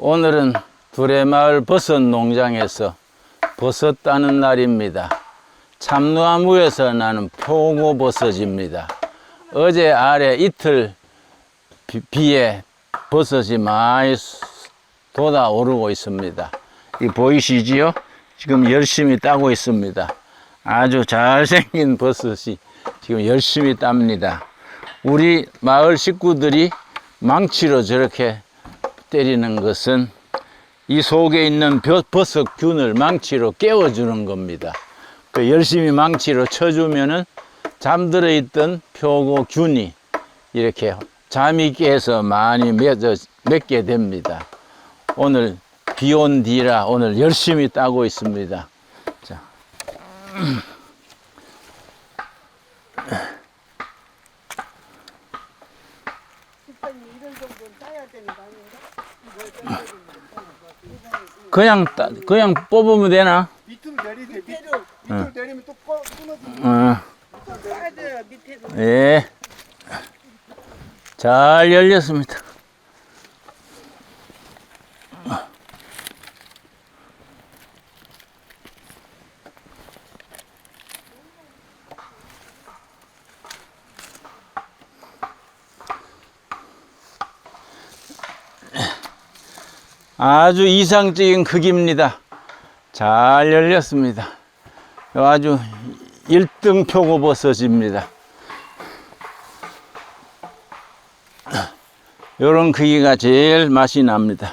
오늘은 두레마을 버섯 농장에서 버섯 따는 날입니다. 참나무에서 나는 표고버섯입니다. 어제 아래 이틀 비, 비에 버섯이 많이 돋아오르고 있습니다. 이 보이시지요? 지금 열심히 따고 있습니다. 아주 잘생긴 버섯이 지금 열심히 땁니다. 우리 마을 식구들이 망치로 저렇게 때리는 것은 이 속에 있는 벼- 버섯균을 망치로 깨워주는 겁니다. 그 열심히 망치로 쳐주면은 잠들어 있던 표고균이 이렇게 잠이 깨서 많이 맺어, 맺게 됩니다. 오늘 비온 뒤라 오늘 열심히 따고 있습니다. 자. 이런 정도는 따야 되는 거 아닌가? 그냥 따, 그냥 뽑으면 되나? 밑으로 내리세요. 밑, 밑에로 밑으로 내리면 또 꺼, 끊어지죠. 어, 돼요 밑에로 예. 잘 열렸습니다. 아주 이상적인 크기입니다. 잘 열렸습니다. 아주 1등 표고버섯입니다. 요런 크기가 제일 맛이 납니다.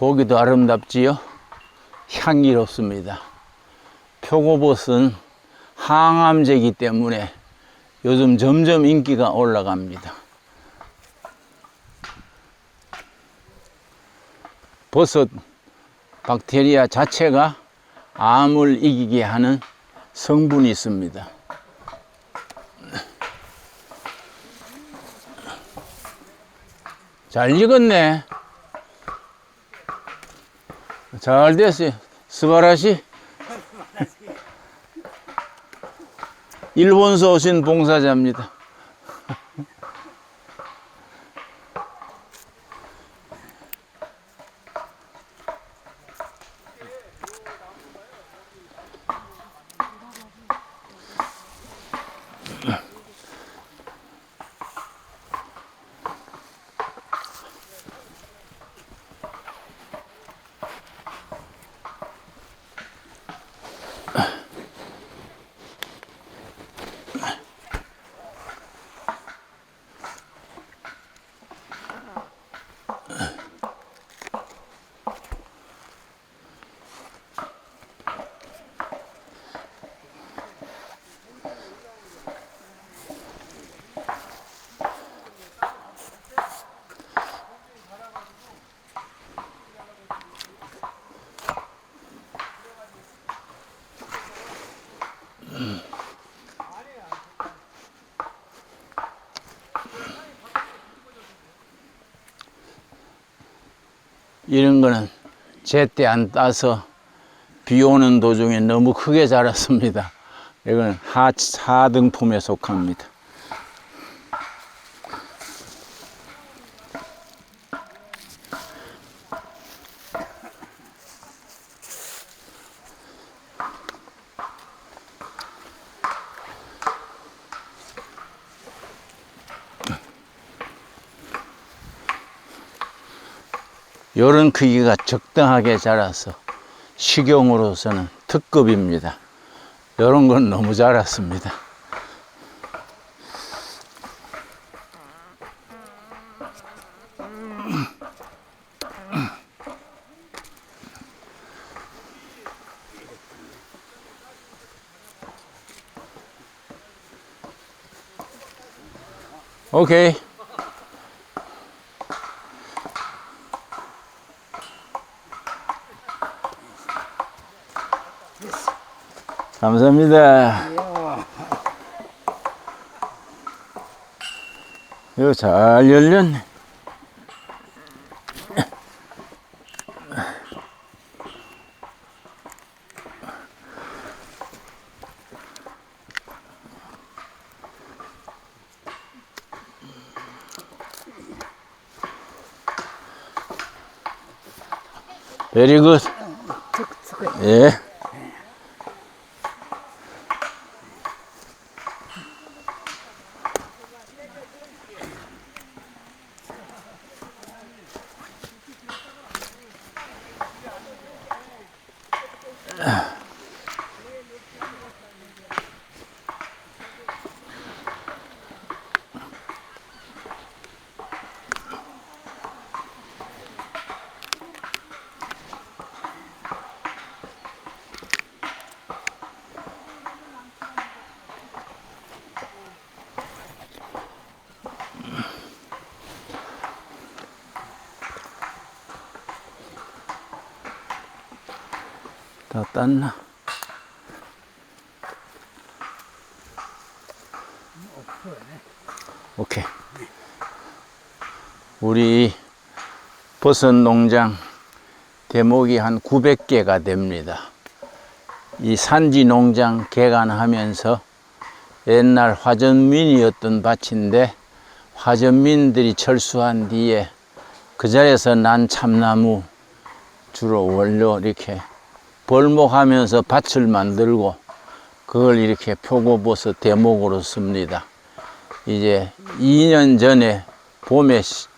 보기도 아름답지요? 향기롭습니다. 표고버섯은 항암제이기 때문에 요즘 점점 인기가 올라갑니다. 버섯 박테리아 자체가 암을 이기게 하는 성분이 있습니다. 잘 익었네. 잘 됐어요. 스바라시. 일본서 오신 봉사자입니다. 이런 거는 제때 안 따서 비 오는 도중에 너무 크게 자랐습니다. 이건 하, 하등품에 속합니다. 이런 크기가 적당하게 자라서 식용으로서는 특급입니다. 이런 건 너무 자랐습니다. 오케이. 감사합니다. 이거 잘 열렸네. 베리굿. 예. 다 땄나? 오케이. 우리 버섯 농장 대목이 한 900개가 됩니다. 이 산지 농장 개간하면서 옛날 화전민이었던 밭인데 화전민들이 철수한 뒤에 그 자리에서 난 참나무 주로 원료 이렇게 벌목하면서 밭을 만들고 그걸 이렇게 표고버섯 대목으로 씁니다. 이제 2년 전에 봄에 시-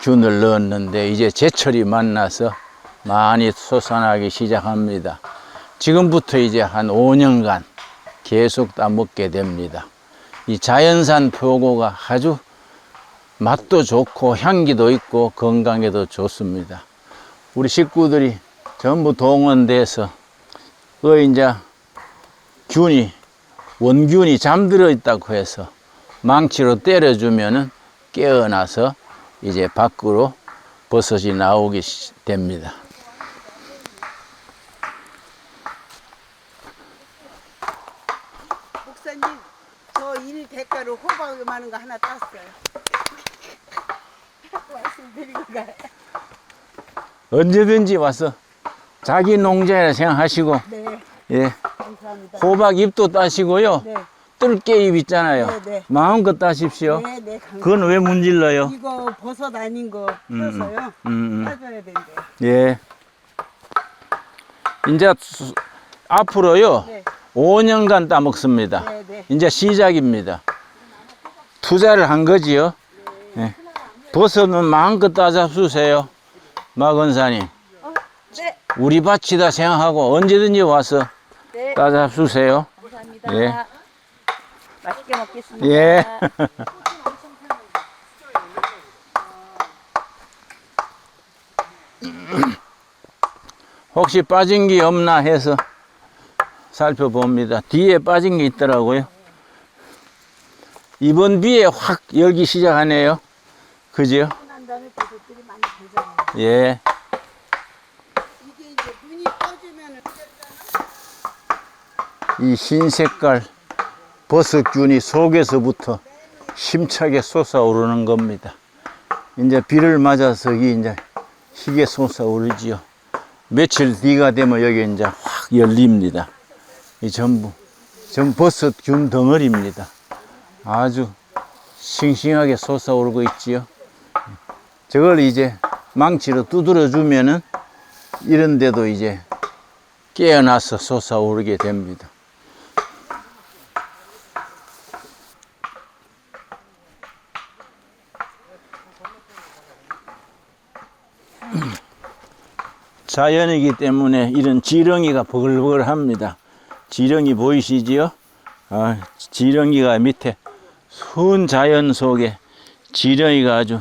균을 넣었는데 이제 제철이 만나서 많이 솟아나기 시작합니다. 지금부터 이제 한 5년간 계속 따먹게 됩니다. 이 자연산 표고가 아주 맛도 좋고 향기도 있고 건강에도 좋습니다. 우리 식구들이 전부 동원돼서 그 이제 균이 원균이 잠들어 있다고 해서 망치로 때려주면은 깨어나서 이제 밖으로 버섯이 나오게 시- 됩니다. 목사님 저 일 대가로 호박 많은 거 하나 땄어요. 말씀드리고 가요. 언제든지 와서 자기 농장이라 생각하시고 네, 예 감사합니다. 호박 잎도 따시고요 네, 뜰게 잎 있잖아요 네, 네. 마음껏 따십시오 네, 네, 감사합니다. 그건 왜 문질러요? 이거 버섯 아닌 거 음, 펴서요. 음, 음. 따줘야 된대요. 예 이제 수- 앞으로요 네, 5년간 따먹습니다 네, 네. 이제 시작입니다 투자를 한 거지요 예. 버섯은 마음껏 따잡수세요 마 건사님 어, 네, 우리 밭이다 생각하고 언제든지 와서 네. 따잡수세요 감사합니다. 예. 맛있게 먹겠습니다. 예. 혹시 빠진 게 없나 해서 살펴봅니다. 뒤에 빠진 게 있더라고요. 이번 비에 확 열기 시작하네요. 그죠? 예. 이게 이제 눈이 떠지면은 이 흰 색깔 버섯균이 속에서부터 힘차게 솟아오르는 겁니다. 이제 비를 맞아서 이게 이제 희게 솟아오르지요. 며칠 뒤가 되면 여기 이제 확 열립니다. 이 전부, 전 버섯균 덩어리입니다. 아주 싱싱하게 솟아오르고 있지요. 저걸 이제 망치로 두드려 주면은 이런 데도 이제 깨어나서 솟아오르게 됩니다. 자연이기 때문에 이런 지렁이가 버글버글합니다. 지렁이 보이시지요? 아, 지렁이가 밑에 순 자연 속에 지렁이가 아주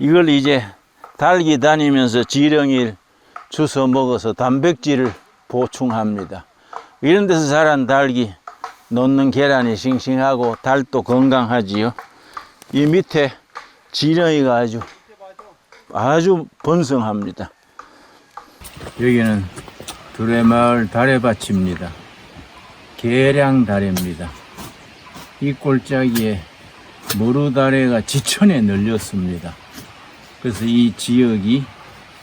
이걸 이제 달기 다니면서 지렁이를 주워 먹어서 단백질을 보충합니다. 이런 데서 자란 닭이 놓는 계란이 싱싱하고 달도 건강하지요. 이 밑에 지렁이가 아주 아주 번성합니다. 여기는 두레마을 다래밭입니다. 계량 다래입니다. 이 골짜기에 머루다래가 지천에 널렸습니다. 그래서 이 지역이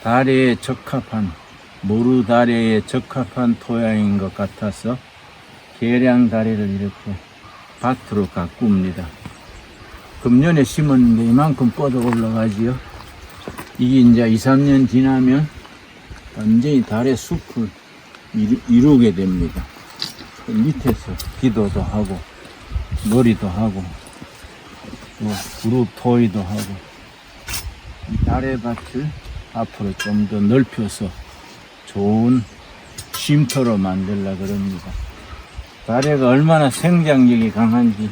다래에 적합한 모루다래에 적합한 토양인 것 같아서 계량 다래를 이렇게 밭으로 가꿉니다. 금년에 심었는데 이만큼 뻗어 올라가지요. 이게 이제 2, 3년 지나면 완전히 달의 숲을 이루, 이루 게 됩니다. 그 밑에서 기도도 하고 놀이도 하고 또 그룹 토의도 하고 이 달의 밭을 앞으로 좀 더 넓혀서 좋은 쉼터로 만들라 그럽니다. 달래가 얼마나 생장력이 강한지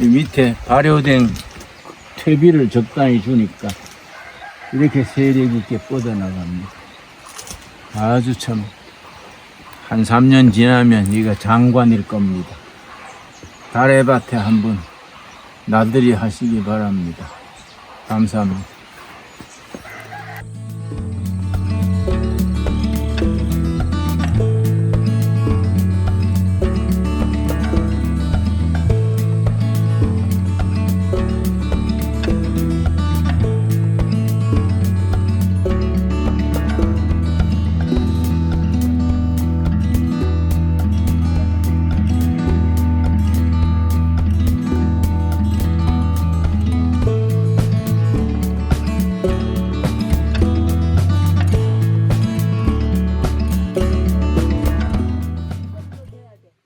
이 밑에 발효된 퇴비를 적당히 주니까 이렇게 세력 있게 뻗어나갑니다. 아주 참, 한 3년 지나면 이가 장관일 겁니다. 달의 밭에 한번 나들이 하시기 바랍니다. 감사합니다.